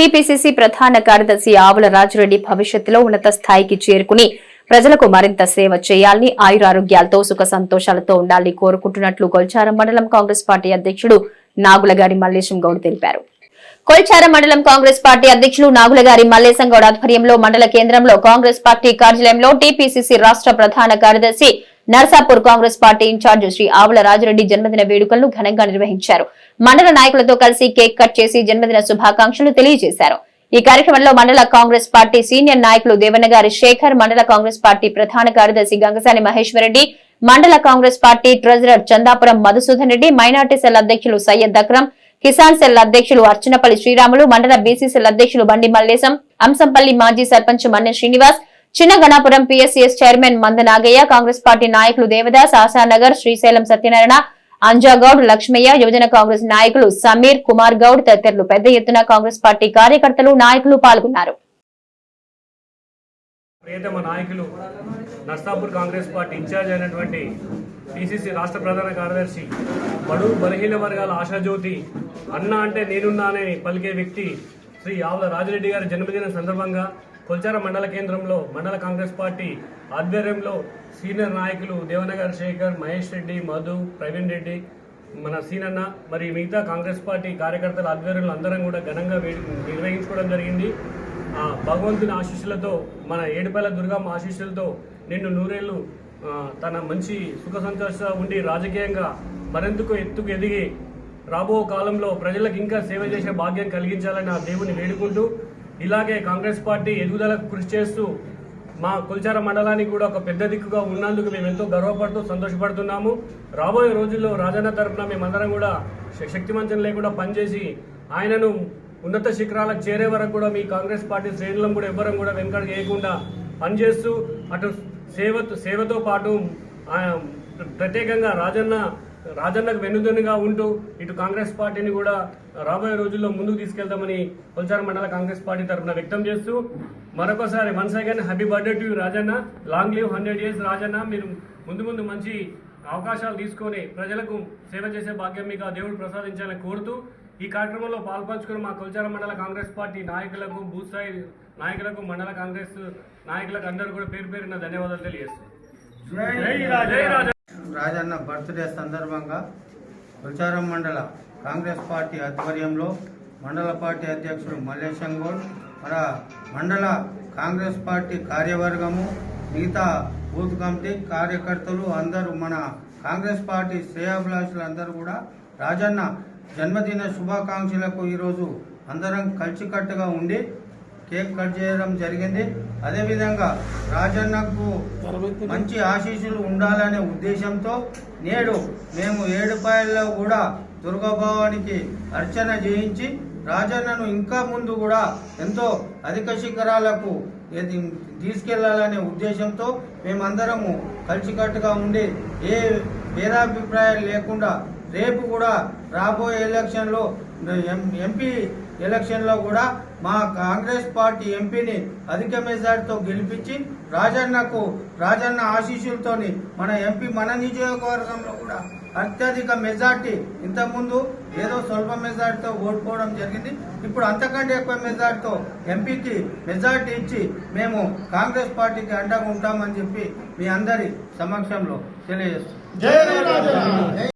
TPCC ప్రధాన కార్యదర్శి ఆవుల రాజురెడ్డి భవిష్యత్తులో ఉన్నత స్థాయికి చేరుకుని ప్రజలకు మరింత సేవ చేయాలని ఆయురారోగ్యాలతో సుఖ సంతోషాలతో ఉండాలని కోరుకుంటున్నట్లు కొల్చారం మండలం కాంగ్రెస్ పార్టీ అధ్యక్షుడు నాగులగారి మల్లేశం గౌడ్ తెలిపారు. కొల్చారం మండలం కాంగ్రెస్ పార్టీ అధ్యక్షులు నాగులగారి మల్లేశం గౌడ్ ఆధ్వర్యంలో మండల కేంద్రంలో కాంగ్రెస్ పార్టీ కార్యాలయంలో టీపీసీసీ రాష్ట్ర ప్రధాన కార్యదర్శి Narsapur Congress party incharge Shri Avula Rajareddy జన్మదిన వేడుకలను ఘనంగా నిర్వహించారు. మండల నాయకులతో కలిసి కేక్ కట్ చేసి జన్మదిన శుభాకాంక్షలు తెలియజేశారు. ఈ కార్యక్రమంలో మండల కాంగ్రెస్ పార్టీ సీనియర్ నాయకులు దేవన్నగారి శేఖర్ మండల కాంగ్రెస్ పార్టీ ప్రధాన కార్యదర్శి గంగసాని మహేశ్వరరెడ్డి మండల Congress party treasurer Chandapuram Madhusudan Reddy minority cell అధ్యక్షులు సయ్యద్ అక్రమ్ కిసాన్ సెల్ అధ్యక్షులు అర్చనపల్లి శ్రీరాములు మండల బీసీ సెల్ అధ్యక్షులు బండి మల్లేశం అంశంపల్లి మాజీ సర్పంచ్ మన్నె శ్రీనివాస్ చిన్న గణాపురం పీఎస్సీఎస్ చైర్మన్ మంద నాగయ్య కాంగ్రెస్ పార్టీ నాయకులు దేవదాస్ ఆశానగర్ శ్రీశైలం సత్యనారాయణ అంజాగౌడ్ లక్ష్మయ్య యువజన కాంగ్రెస్ నాయకులు సమీర్ కుమార్ గౌడ్ తదితరులు. పెద్ద ఎత్తున కాంగ్రెస్ పార్టీ కార్యకర్తలు నాయకులు పాల్గొన్నారు. ప్రియతమ నాయకులు నర్సాపూర్ కాంగ్రెస్ పార్టీ ఇన్ఛార్జ్ అయినటువంటి పిసిసి రాష్ట్ర ప్రధాన కార్యదర్శి బడుగు బలహీన వర్గాల ఆశాజ్యోతి అన్న అంటే నేనున్నానని పలికే వ్యక్తి శ్రీ ఆవుల రాజిరెడ్డి గారి జన్మదిన సందర్భంగా కొల్చార మండల కేంద్రంలో మండల కాంగ్రెస్ పార్టీ ఆధ్వర్యంలో సీనియర్ నాయకులు దేవనగర్ శేఖర్ మహేష్ రెడ్డి మధు ప్రవీణ్ రెడ్డి మన సీనన్న మరి మిగతా కాంగ్రెస్ పార్టీ కార్యకర్తల ఆధ్వర్యంలో అందరం కూడా ఘనంగా వేడి నిర్వహించుకోవడం జరిగింది. ఆ భగవంతుని ఆశీస్సులతో మన ఏడుపల్ల దుర్గమ్మ ఆశీస్సులతో నిన్ను నూరేళ్ళు తన మంచి సుఖ సంతోష ఉండి రాజకీయంగా మరెందుకు ఎత్తుకు ఎదిగి రాబో కాలంలో ప్రజలకు ఇంకా సేవ చేసే భాగ్యం కలిగించాలని ఆ దేవుని వేడుకుంటూ ఇలాగే కాంగ్రెస్ పార్టీ ఎదుగుదలకు కృషి చేస్తూ మా కుల్చార మండలానికి కూడా ఒక పెద్ద దిక్కుగా ఉన్నందుకు మేము ఎంతో గర్వపడుతూ సంతోషపడుతున్నాము. రాబోయే రోజుల్లో రాజన్న తరఫున మేమందరం కూడా శక్తిమంచం లేకుండా పనిచేసి ఆయనను ఉన్నత శిఖరాలకు చేరే వరకు కూడా మీ కాంగ్రెస్ పార్టీ శ్రేణులను కూడా ఎవ్వరం కూడా వెనుకడు చేయకుండా పనిచేస్తూ అటు సేవ సేవతో పాటు ప్రత్యేకంగా రాజన్న రాజన్నకు వెన్నుదన్నుగా ఉంటూ ఇటు కాంగ్రెస్ పార్టీని కూడా రాబోయే రోజుల్లో ముందుకు తీసుకెళ్తామని కొల్చార మండల కాంగ్రెస్ పార్టీ తరఫున వ్యక్తం చేస్తూ మరొకసారి once again happy birthday to Rajanna. Long live hundred years Rajanna. మీరు ముందు ముందు మంచి అవకాశాలు తీసుకొని ప్రజలకు సేవ చేసే భాగ్యం మీకు ఆ దేవుడు ప్రసాదించాలని కోరుతూ ఈ కార్యక్రమంలో పాల్పంచుకున్న మా కొల్చార మండల కాంగ్రెస్ పార్టీ నాయకులకు బూత్ స్థాయి నాయకులకు మండల కాంగ్రెస్ నాయకులకు అందరూ కూడా పేరు పేరున ధన్యవాదాలు తెలియజేస్తున్నాను జై రాజన్న. బర్త్డే సందర్భంగా ప్రచారం మండల కాంగ్రెస్ పార్టీ ఆధ్వర్యంలో మండల పార్టీ అధ్యక్షుడు మల్లేశం గౌడ్ మన మండల కాంగ్రెస్ పార్టీ కార్యవర్గము మిగతా బూత్ కమిటీ కార్యకర్తలు అందరూ మన కాంగ్రెస్ పార్టీ శ్రేయాభిలాషులు అందరూ కూడా రాజన్న జన్మదిన శుభాకాంక్షలకు ఈరోజు అందరం కలిసికట్టుగా ఉండి కేక్ కట్ చేయడం జరిగింది అదేవిధంగా రాజన్నకు మంచి ఆశీస్సులు ఉండాలనే ఉద్దేశంతో నేడు మేము ఏడుపాయల్లో కూడా దుర్గాభావానికి అర్చన చేయించి రాజన్నను ఇంకా ముందు కూడా ఎంతో అధిక శిఖరాలకు తీసుకెళ్ళాలనే ఉద్దేశంతో మేమందరము కలిసికట్టుగా ఉండి ఏ భేదాభిప్రాయాలు లేకుండా రేపు కూడా రాబోయే ఎలక్షన్లో ఎంపీ ఎలక్షన్లో కూడా మా కాంగ్రెస్ పార్టీ ఎంపీని అధిక మెజార్టీతో గెలిపించి రాజన్నకు రాజన్న ఆశీస్సులతోని మన ఎంపీ మన నియోజకవర్గంలో కూడా అత్యధిక మెజార్టీ. ఇంతకుముందు ఏదో స్వల్ప మెజార్టీతో ఓడిపోవడం జరిగింది. ఇప్పుడు అంతకంటే ఎక్కువ మెజార్టీతో ఎంపీకి మెజార్టీ ఇచ్చి మేము కాంగ్రెస్ పార్టీకి అండగా ఉంటామని చెప్పి మీ అందరి సమక్షంలో తెలియజేస్తున్నాం.